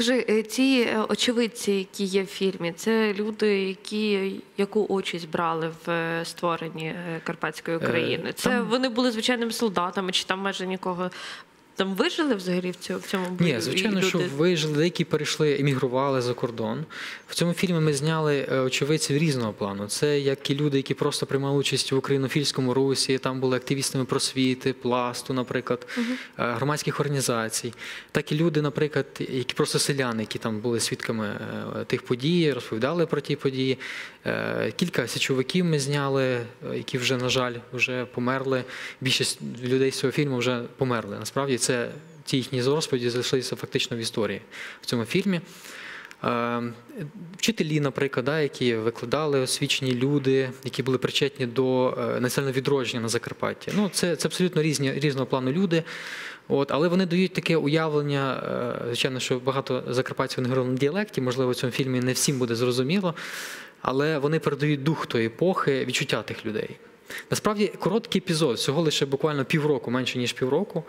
Скажи, е, ці е, очевидці, які є в фільмі, це люди, які яку участь брали в е, створенні е, Карпатської України? Це вони були звичайними солдатами, чи там майже нікого там вижили взагалі в цьому в цьому бою? Ні, звичайно, І що вижили, деякі перейшли, емігрували за кордон. В цьому фільмі ми зняли е, очевидців різного плану. Це як і люди, які просто приймали участь в українофільському русі, там були активістами просвіти, пласту, наприклад, е, громадських організацій, так і люди, наприклад, які просто селяни, які там були свідками е, тих подій, розповідали про ті події. Кілька січовиків ми зняли, які вже, на жаль, вже померли. Більшість людей з цього фільму вже померли. Насправді це ті їхні розповіді залишилися фактично в історії в цьому фільмі. Е, Вчителі, наприклад, да, які викладали освічені люди, які були причетні до е, національного відродження на Закарпатті. Ну, це, це абсолютно різні, різного плану люди. От, але вони дають таке уявлення, е, звичайно, що багато закарпатців не говорили на діалекті, можливо, в цьому фільмі не всім буде зрозуміло, але вони передають дух тої епохи, відчуття тих людей. Насправді короткий епізод, всього лише буквально півроку, менше ніж півроку,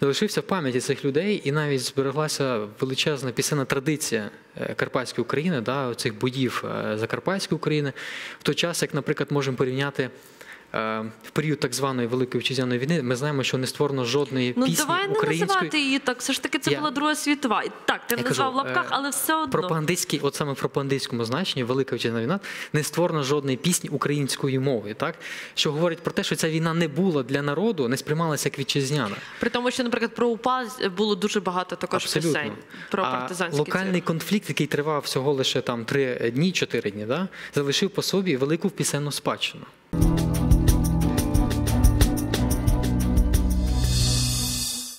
залишився в пам'яті цих людей, і навіть збереглася величезна пісенна традиція е, Карпатської України, да, цих боїв е, Закарпатської України. В той час, як, наприклад, можемо порівняти. Е, В період так званої Великої Вітчизняної війни ми знаємо, що не створено жодної Ну пісні давай не називати її так. Все ж таки, це Я- була Друга світова. Так, ти Я назвав в лапках, е, але все одно. Пропагандистський, от саме в пропагандистському значенні Велика Вітчизняна війна не створено жодної пісні українською мовою, так що говорить про те, що ця війна не була для народу, не сприймалася як вітчизняна. При тому, що, наприклад, про УПА було дуже багато також пісень про а партизанські локальний цирки. конфлікт, який тривав всього лише там три дні, чотири дні, да, залишив по собі велику пісенну спадщину.